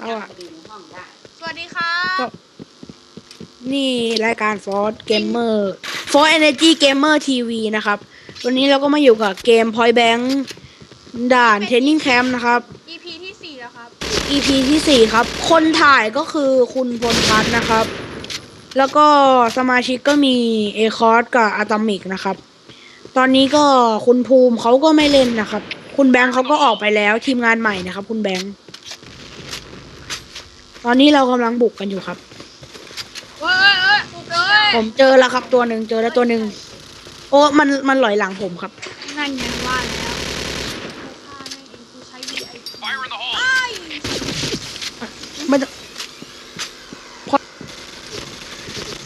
เอาอะไปดูในห้องได้สวัสดีครับนี่รายการ Force Gamer Force Energy Gamer TV นะครับ วันนี้เราก็มาอยู่กับเกม Point Bank ด่าน Training Camp นะครับ EP ที่สี่แล้วครับ EP ที่4ครับ คนถ่ายก็คือคุณพลพัฒน์นะครับ แล้วก็สมาชิกก็มีเอคอร์กับอะตอมิกนะครับ ตอนนี้ก็คุณภูมิเขาก็ไม่เล่นนะครับ คุณแบงค์เขาก็ออกไปแล้วทีมงานใหม่นะครับ คุณแบงค์ ตอนนี้เรากำลังบุกกันอยู่ครับ เฮ้ยเฮ้ยเฮ้ยผมเจอแล้วครับตัวหนึ่งเจอแล้วตัวหนึ่งโอ้มันมันหลอยหลังผมครับ นั่นไงว่าแล้วฆ่าแม่งเองกูใช้ VIP Fire in the hole! ไอ้ไม่ต้องพอ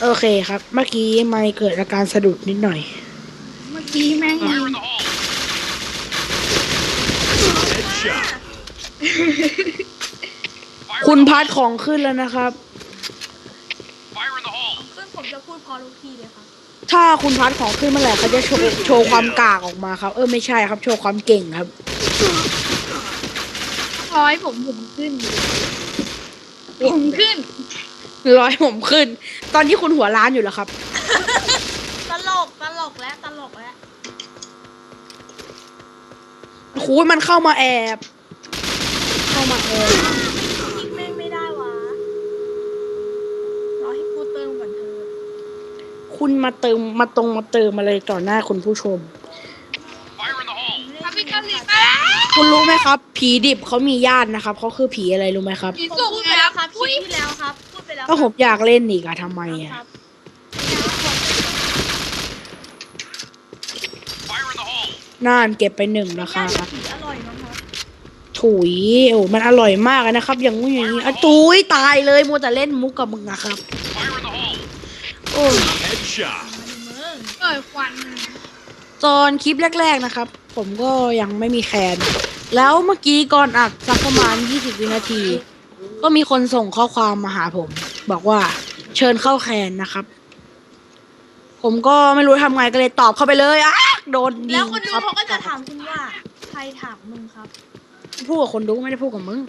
โอเคครับ เมื่อกี้ไม่เกิดอาการสะดุดนิดหน่อย เมื่อกี้แม่ง Fire in the hole! Headshot! คุณพัดของขึ้นแล้วนะครับ Fire in the hole! ซึ่งผมจะพูดพอทุกทีเลยครับถ้าคุณพัดของขึ้นเมื่อไหร่เขาจะโชว์โชว์ความกากออกมาครับ เออไม่ใช่ครับ โชว์ความเก่งครับ ร้อยผมผมขึ้น ผมขึ้น ร้อยผมขึ้น ตอนที่คุณหัวล้านอยู่แล้วครับ ตลกตลกแล้วตลกแล้วคูยมันเข้ามาแอบ เข้ามาแอบ ยิงแม่งไม่ได้วะรอให้กูเติมก่อนเธอ คุณมาเติมมาตรงมาเติมมาเลยต่อหน้าคุณผู้ชม Fire in the hole! ครับพี่กาลิกคุณรู้ไหมครับ ผีดิบเขามีญาตินะครับ เขาคือผีอะไรรู้ไหมครับผมพูดไปแล้วครับคลิปที่แล้วครับ พูดไปแล้วก็ผมอยากเล่นอีกอะทำไมอะครับ Fire in the hole! น่านเก็บไปหนึ่งนะคย่ารับงผีอร่อยมั้งครับถุยโอ้มันอร่อยมากอะนะครับ อย่างงู้นอย่างนี้อะตุยตายเลยมัวแต่เล่นมุกกับมึงอะครับ Fire in the hole! โอ้ย Headshot! มึงเกิดควันตอนคลิปแรก ๆนะครับ ผมก็ยังไม่มีแคน แล้วเมื่อกี้ก่อนอัดสักประมาณ 20 วินาที ก็มีคนส่งข้อความมาหาผม บอกว่าเชิญเข้าแคนนะครับ ผมก็ไม่รู้ทำไงก็เลยตอบเข้าไปเลยอะโดนยิแล้วงคนดูครับเขาก็จะถามคุณว่าใครถามมึงครับ พูดกับคนดูไม่ได้พูดกับมึง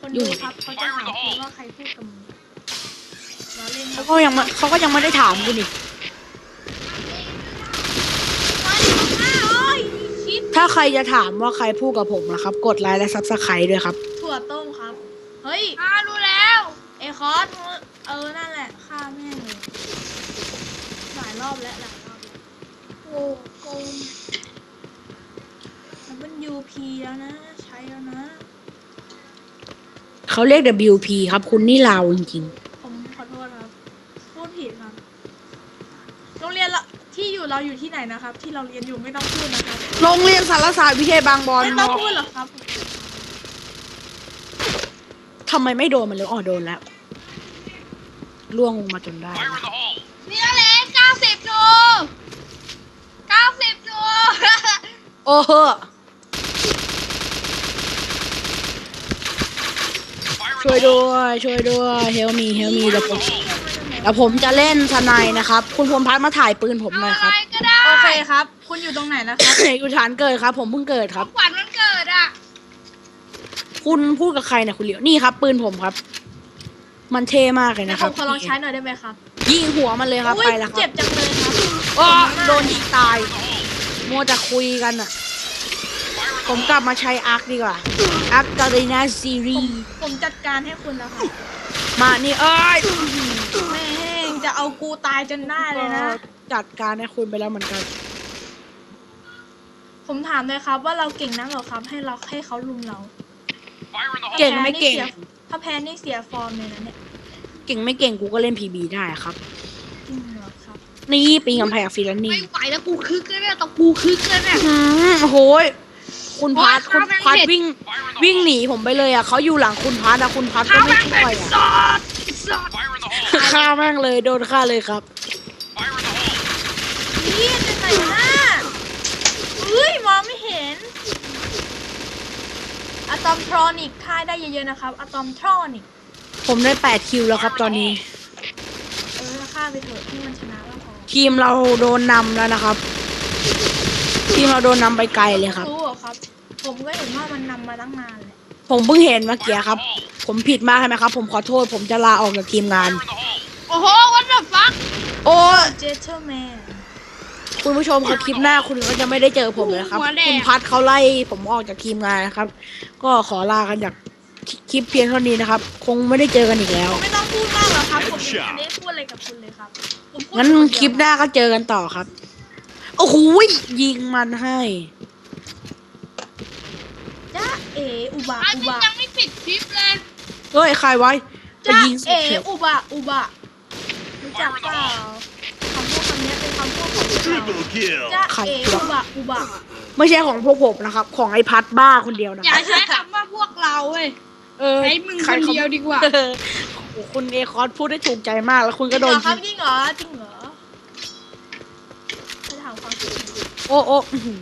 คนดูครับเขาจะถามคุณว่าใครพูดกับมึง เราเล่นเขาก็ยังไม่เขาก็ยังไม่ได้ถามกูนี่โอ้ยชิดถ้าใครจะถามว่าใครพูดกับผมนะครับ กดไลค์และซับสไครต์ด้วยครับ ถั่วต้มครับ เฮ้ยอ่ารู้แล้วเอคอสเออ นั่นแหละฆ่าแม่งเลยหลายรอบแล้วหลายรอบแล้วโอ้โกงมันเป็น UP แล้วนะ ใช้แล้วนะ เขาเรียก WP ครับ คุณนี่ลาวจริงผมขอโทษครับ พูดผิดครับ โรงเรียนเราที่อยู่เราอยู่ที่ไห นนะครับ ที่เราเรียนอยู่ไม่ต้องพูดนะครับๆโรงเรียนสารศาสตร์วิเทศบางบอนไม่ต้องพูดหรอกครับทำไมไม่โดนมันเลยอ๋อโดนแล้วล่วงลงมาจนได้ Fire in the hole! นี่แหละเก้าสิบดูเก้าสิบดูโอ้โห Fire in ช่วย the hole! ด้วยช่วยด้วยเฮลมีเฮลมีเดี๋ยวผมเดี๋ยวผมจะเล่นสไนด์นะครับ คุณพลพัฒน์มาถ่ายปืนผมหน่อยครับก็ได้โอเคครับ คุณอยู่ตรงไหนแล้วครับอยู่ฐานเกิดครับ ผมเพิ่งเกิดครับ ขวัญมันเกิดอะ คุณพูดกับใครเนี่ยคุณเหลียวนี่ครับปืนผมครับ มันเท่มากเลยเดี๋ยนะวคผรับมขอลองใช้หน่อยได้ไหมครับยิงหัวมันเลยครับอุ๊ยไปแล้วคเจ็รับบจังเลยครับอ๋อโดนยิงตายมัวแต่คุยกันอะ ผมกลับมาใช้อาร์คดีกว่าอาร์คกาเรนาซีรีผมส์ผมจัดการให้คุณแล้วครับมานี่เอ้ย แม่งจะเอากูตายจนได้เลยนะ จัดการให้คุณไปแล้วเหมือนกัน ผมถามเลยครับ ว่าเราเก่งนักเหรอครับให้เราให้เขาลุมเรา Fire in the hole! เก่งไม่เก่ง ถ้าแพ้นี่เสียฟอร์มเลยนะเนี่ยเก่งไม่เก่งกูก็เล่นพีบีได้ครับ จริงเหรอครับ นี่ปีกำแพงฟรีแลนซ์นี่ไม่ไหวแล้วกูคึกแล้วเนี่ยตะกูคึกแล้วเนี่ยอืมโอ้โหยคุณพัดโอ๊คุณยพัดข้าวแม่งเผ็ดวิ่ง Fire in the วิ่ง hole! หนีผมไปเลยอะเขาอยู่หลังคุณพัดอะคุณพัดก็ไม่ช่วยอะ Fire in the hole! ฆ่าแม่งเลยโดนฆ่าเลยครับ Fire in the hole! นี่เป็นไงนะเฮ้ยมองไม่เห็น อะตอมทรอนิกค่ายได้เยอะๆนะครับ อะตอมทรอนิก ผมได้ 8 คิวแล้วครับตอนนี้ เออค่าไปเถอะที่มันชนะก็พอทีมเราโดนนำแล้วนะครับ ทีมเราโดนนำไปไกลเลยครับ รู้เหรอครับ ผมก็เห็นว่ามันนำมาตั้งนานเลยผผมเพิ่งเห็นเมื่อกี้ครับ ผมผิดมากใช่ไหมครับ ผมขอโทษ ผมจะลาออกจากทีมงาน Fire in the hole! โอ้โหวันแบบฟัก โอ้ เจเทอร์แมน คุณผู้ชมครับคลิปหน้าคุณก็จะไม่ได้เจอผมเลยนะครับ คุณพัดเขาไล่ผมออกจากทีมงานนะครับ ก็ขอลากันจากคลิปเพียงเท่านี้นะครับ คงไม่ได้เจอกันอีกแล้ว ไม่ต้องพูดมากหรอกครับผมยังไม่ได้พูดอะไรกับคุณเลยครับผมพูดงั้นคนเดียวคลิปหน้าก็เจอกันต่อครับ โอ้โหยิงมันให้จ้าเออุบะอันอุนี้บะยังไม่ปิดคลิปเลยเฮ้ยใครไว้จะจ้ายิงเอเฉย อุบะอุบะรู้จักเปล่า จ้าเออุบะอุบะไม่ใช่ของพวกผมนะครับ ของไอ้พัดบ้าคนเดียวนะอย่าใช้คำว่าพวกเราเว้ยเออใช้มึงคนเดียวดีกว่าเออโอ้โหคุณเอคอสพูดได้ถูกใจมาก แล้วคุณก็โดนจริงเหรอคยิรับงจริงเหรอจริงเหรอจะถามความคิดเห็นโอ้โอ้อื้อหือ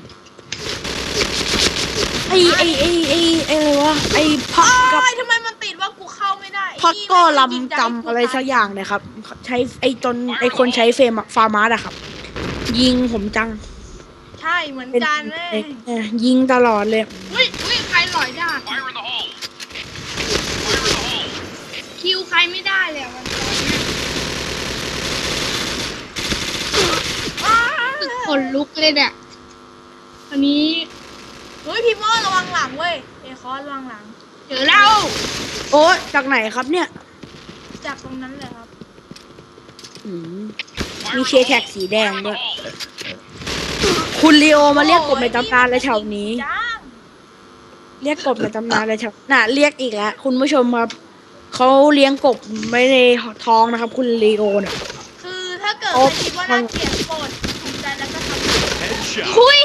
ไอไอไอไอไออะไรวะไอพักกับ โอ้ยทำไมมันติดว่ากูเข้าไม่ได้ไอ้พักนี่ก็มันยิงลำใจจำอะไรสักอย่างเนี่ยครับ ใช้ไอจนไอคนใช้เฟรมฟาร์มาร์อะครับ ยิงผมจังใช่เหมือนเป็นกันแม่เออยิงตลอดเลย อุ้ยอุ้ยใครหลอยด่าน Fire in the hole! Fire in the hole! คิวใครไม่ได้เลยอะวันก่อนเนี่ยขนลุกเลยเนี่ยอันนี้เฮ้ยพี่โมระวังหลังเว้ยเอคอนระวังหลัง เจอแล้ว โอ้จากไหนครับเนี่ยจากตรงนั้นเลยครับอืม Fire มี in เช the แท็ก hole! สีแดง Fire in ด้ the วย hole! คุณลีโอมาเรียกกบในตำนานเลยแถวนี้ จ้างเรียกกบในตำนานเลยแถวน่ะเรียกอีกแล้วคุณผู้ชมครับเขาเลี้ยงกบไม่ในท้องนะครับ คุณลีโอเนี่ยคือถ้าเกิดโอ๊ใครยคิดว่าน่าเกลียดโปรดภูมิใจแล้วก็ทำ Headshot! คุย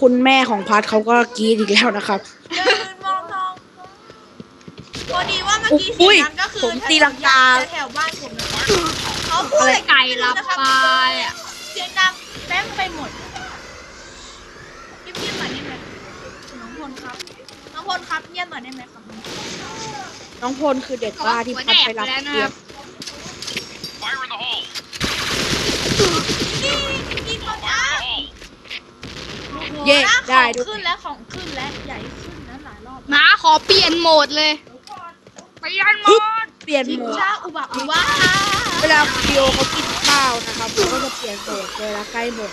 คุณแม่ของพัดเขาก็กรีดอีกแล้วนะครับ อดีว่าเมื่อกี้อุ้เสียยงนั้นก็คือผมตีลังกา แถวบ้านผมนะเขาพูดอะไรอะไรไก่รับปลาอะเสียงดังเต็มไปหมดเงียบๆหน่อยได้ไหมน้องพลครับ น้องพลครับเงียบหน่อยได้ไหมครับน้องพลคือเด็กบ้าที่พัดไปรับหัวแดกไปแล้วนะเรีคยรับบ Fire in the hole! นี่นี่เขา Fire จ้า in the hole! เย่ของได้ด้วยขึ้นแล้วของขึ้นแล้วใหญ่ขึ้นนะหลายรอบม้าขอเปลี่ยนโหมดเลย เปลี่ยนโหมดเปลี่ยนจิโหงมดจ้าอุบะอุบะเวลาวิดีโอเขากินข้าวนะครับเขาก็จะเปลี่ยนโหมดเวลาใกล้หมด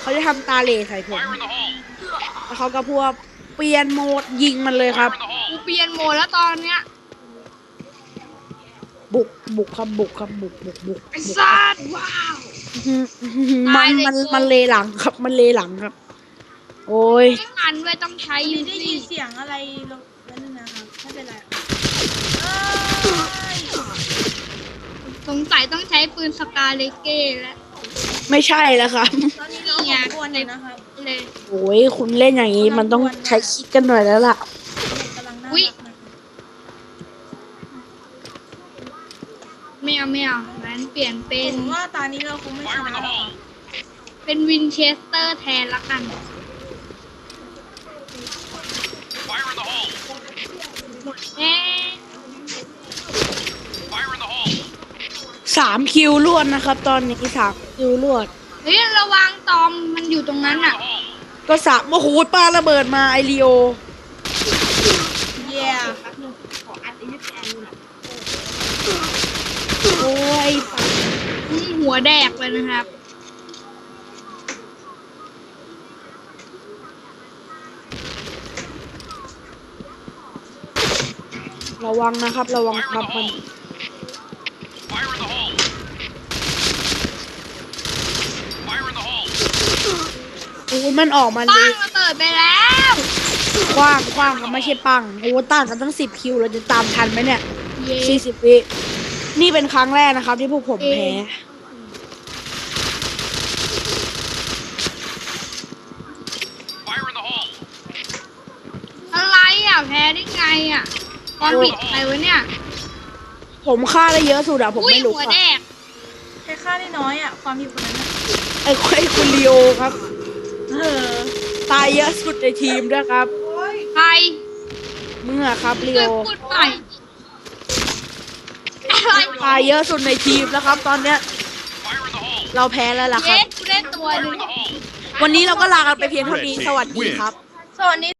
เขาจะทำตาเหล่ใส่ผม Fire in the hole! แล้วเขาก็พูดว่าเปลี่ยนโหมดยิงมันเลยครับ Fire in the hole! กูเปลี่ยนโหมดแล้วตอนเนี้ยบุกบุกครับบุกครับบุกบุกบุกไอ้บุกสัตว์ว้าว อื้อหือมันตายเลยมันกู มันเลหลังครับ มันเลหลังครับ โอ้ยไม่มันเว้ยต้องใช้ไอ้ยูได้ยิซี่นเสียงอะไรลงนั่นงนะครับไม่เป็นไรเอ้ย สงสัยต้องใช้ปืนสกาเลเก้แล้วไม่ใช่แล้วครับตอนนี้เราขอกวนเลยนะครับเลยโอ้ยคุณเล่นอย่างนี้มันต้องใช้คิดกันหน่อยแล้วล่ะเด็กกำลังน่าอุ๊ยรักนะครับไม่เอาไม่เอางั้นเปลี่ยนเป็นผมว่าตอนนี้เราคงไม่ช Fire in นะ the หรอกครับ hole! เป็นวินเชสเตอร์แทนละกัน Fire in สามคิวรวดนะครับ ตอนนี้สามคิวรวด เฮ้ยระวังตอมมันอยู่ตรงนั้น Fire in อะ the hole! ก็สามโอ้โหปาระเบิดมาไอรีโอเย้โอ้ยปาอืมหัวแดกเลยนะครับระวังนะครับ ระวัง Fire ค in รั the บมัน hole! Fire in the hole! Fire in the hole! โอ้ยมันออกมาเลป้างยระเบิดไปแล้วกว้างกว้างครับไม่ใช่ปังโอ้ต่างกันตั้งสิบคิวเราจะตามทันไหมเนี่ยเย้สี่สิบวินี่เป็นครั้งแรกนะครับที่พวกผมแพ้ Fire in the hole! อะไรอะแพ้ได้ไงอะความผิดอะไรวะเนี่ยผมฆ่าได้เยอะสุดอะผมอุ้ยไม่รู้หัวอะแดกแค่ค่าได้น้อยอะ ความผิดคนนั้นน่ะไอ้ไอ้คุณลีโอครับ เออตายเยอะสุดในทีมด้วยครับ ใครมึงอะครับลีเคโอยพูดไปอะไรตายเยอะสุดในทีมแล้วครับ ตอนเนี้ย Fire in the hole! เราแพ้แล้วล่ะคเย้รับกูได้ตัวห Fire นึง in the hole! วันนี้เราก็ลากันไปเพียงเท่านี้สวัสดีครับ สวัสดี